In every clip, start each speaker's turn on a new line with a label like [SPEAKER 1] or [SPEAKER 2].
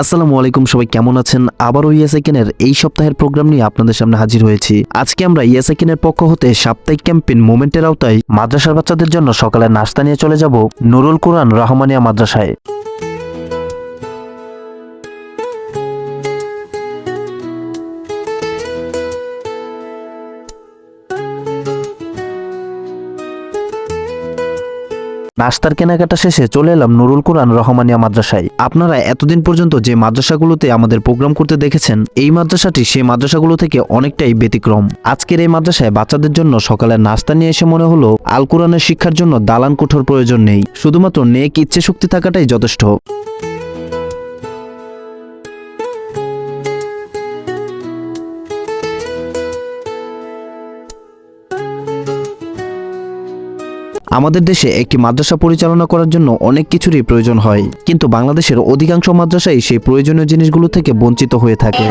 [SPEAKER 1] আসসালামু আলাইকুম, সবাই কেমন আছেন? আবারও ইয়াসাকিনের এই সপ্তাহের প্রোগ্রাম নিয়ে আপনাদের সামনে হাজির হয়েছি। আজকে আমরা ইয়াসাকিনের পক্ষ হতে সাপ্তাহিক ক্যাম্পেইন মোমেন্টের আওতায় মাদ্রাসার বাচ্চাদের জন্য সকালে নাস্তা নিয়ে চলে যাব নুরুল কোরআন রহমানিয়া মাদ্রাসায়। নাস্তার কেনাকাটা শেষে চলে এলাম নুরুল কোরআন রহমানিয়া মাদ্রাসায়। আপনারা এতদিন পর্যন্ত যে মাদ্রাসাগুলোতে আমাদের প্রোগ্রাম করতে দেখেছেন, এই মাদ্রাসাটি সেই মাদ্রাসাগুলো থেকে অনেকটাই ব্যতিক্রম। আজকের এই মাদ্রাসায় বাচ্চাদের জন্য সকালের নাস্তা নিয়ে এসে মনে হলো, আল কোরআনের শিক্ষার জন্য দালান কোঠর প্রয়োজন নেই। শুধুমাত্র নেক ইচ্ছে শক্তি থাকাটাই যথেষ্ট। আমাদের দেশে একটি মাদ্রাসা পরিচালনা করার জন্য অনেক কিছুরই প্রয়োজন হয়, কিন্তু বাংলাদেশের অধিকাংশ মাদ্রাসাই সেই প্রয়োজনীয় জিনিসগুলো থেকে বঞ্চিত হয়ে থাকে।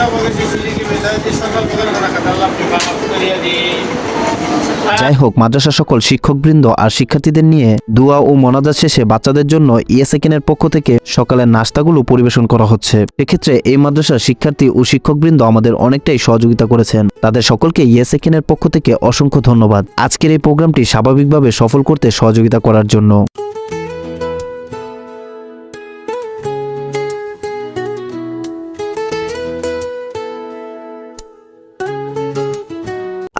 [SPEAKER 2] সকল
[SPEAKER 1] যাই হোক মাদ্রাসা সকল শিক্ষকবৃন্দ আর শিক্ষার্থীদের নিয়ে দোয়া ও মনাজাত শেষে বাচ্চাদের জন্য ইএসএকেনের পক্ষ থেকে সকালের নাস্তাগুলো পরিবেশন করা হচ্ছে। সেক্ষেত্রে এই মাদ্রাসার শিক্ষার্থী ও শিক্ষকবৃন্দ আমাদের অনেকটাই সহযোগিতা করেছেন। তাদের সকলকে ইএসএকেনের পক্ষ থেকে অসংখ্য ধন্যবাদ। আজকের এই প্রোগ্রামটি স্বাভাবিকভাবে সফল করতে সহযোগিতা করার জন্য।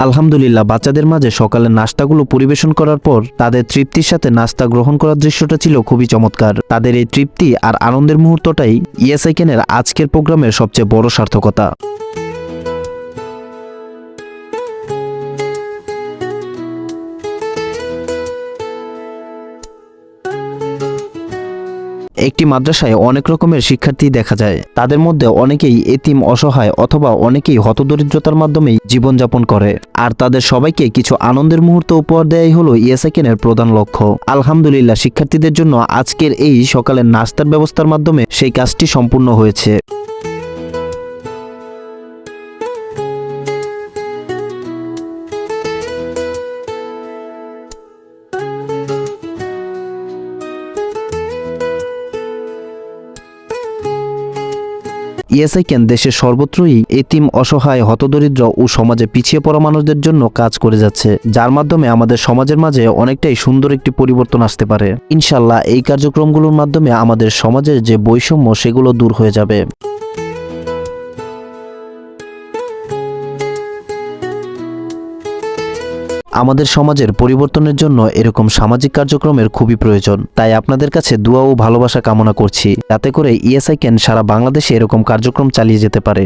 [SPEAKER 1] আলহামদুলিল্লাহ, বাচ্চাদের মাঝে সকালে নাস্তাগুলো পরিবেশন করার পর তাদের তৃপ্তির সাথে নাস্তা গ্রহণ করার দৃশ্যটা ছিল খুবই চমৎকার। তাদের এই তৃপ্তি আর আনন্দের মুহূর্তটাই ইএসআইকেনের আজকের প্রোগ্রামের সবচেয়ে বড় সার্থকতা। একটি মাদ্রাসায় অনেক রকমের শিক্ষার্থী দেখা যায়। তাদের মধ্যে অনেকেই এতিম, অসহায় অথবা অনেকেই হতদরিদ্রতার মাধ্যমেই জীবনযাপন করে। আর তাদের সবাইকে কিছু আনন্দের মুহূর্ত উপহার দেয়াই হলো ইয়েসাকেনের প্রধান লক্ষ্য। আলহামদুলিল্লাহ, শিক্ষার্থীদের জন্য আজকের এই সকালের নাস্তার ব্যবস্থার মাধ্যমে সেই কাজটি সম্পূর্ণ হয়েছে। ইয়েসাইকেন দেশের সর্বত্রই এতিম, অসহায়, হতদরিদ্র ও সমাজে পিছিয়ে পড়া মানুষদের জন্য কাজ করে যাচ্ছে, যার মাধ্যমে আমাদের সমাজের মাঝে অনেকটাই সুন্দর একটি পরিবর্তন আসতে পারে। ইনশাল্লাহ এই কার্যক্রমগুলোর মাধ্যমে আমাদের সমাজের যে বৈষম্য, সেগুলো দূর হয়ে যাবে। আমাদের সমাজের পরিবর্তনের জন্য এরকম সামাজিক কার্যক্রমের খুবই প্রয়োজন। তাই আপনাদের কাছে দোয়া ও ভালোবাসা কামনা করছি, যাতে করে ইএসআই ক্যান সারা বাংলাদেশে এরকম কার্যক্রম চালিয়ে যেতে পারে।